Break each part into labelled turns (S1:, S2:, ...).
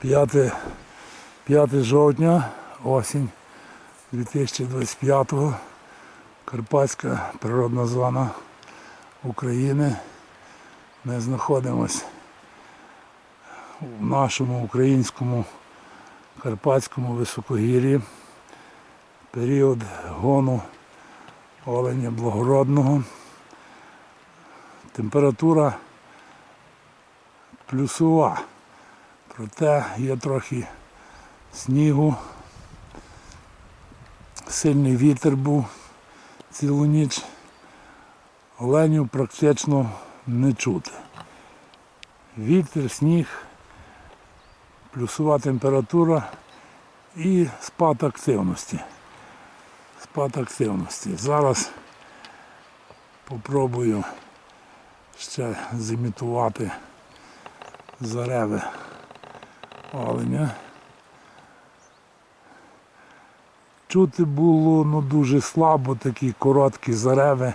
S1: 5, 5 жовтня, осінь 2025-го. Карпатська природна зона України. Ми знаходимося в нашому українському карпатському високогір'ї. Період гону оленя благородного. Температура плюсова. Проте є трохи снігу. Сильний вітер був цілу ніч. Оленів практично не чути. Вітер, сніг, плюсова температура і спад активності. Спад активності. Зараз попробую ще зімітувати зареви оленя. Чути було ну, дуже слабо, такі короткі зареви.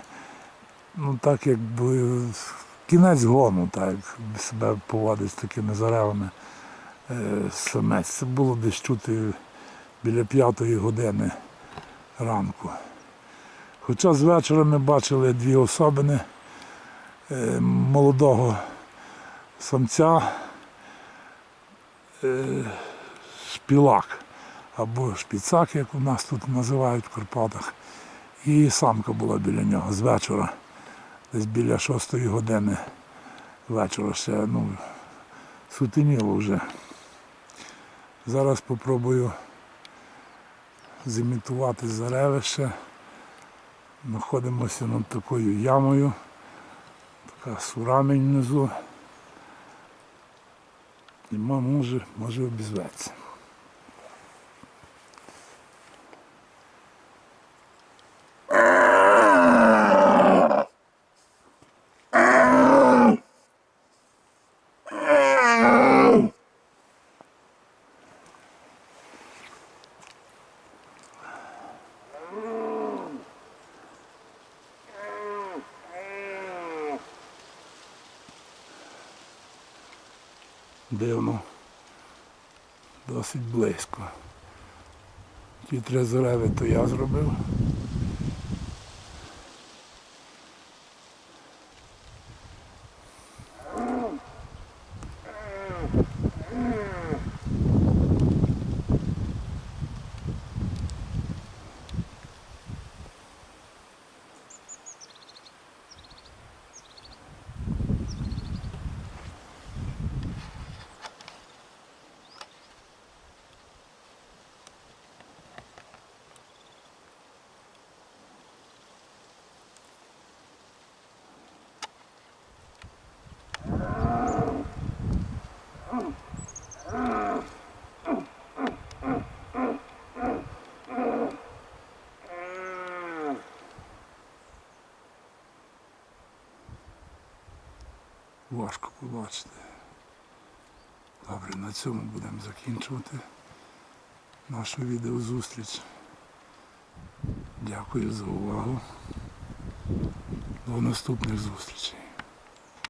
S1: Ну так якби кінець гону, так як себе поводить з такими заревами е, самець. Це було десь чути біля п'ятої години ранку. Хоча з вечора ми бачили дві особини е, молодого самця е, шпілак або шпіцак, як у нас тут називають в Карпатах. І самка була біля нього з вечора, десь біля шостої години вечора ще ну, сутеніло вже. Зараз спробую зімітувати заревище. Знаходимося над такою ямою, така сурамень внизу. Нема мужа, може обізватися. Mm-hmm. Дивно. Досить близько. Ті три зареви то я зробив. Важко побачити. Добре, на цьому будемо закінчувати нашу відеозустріч. Дякую за увагу. До наступних зустрічей.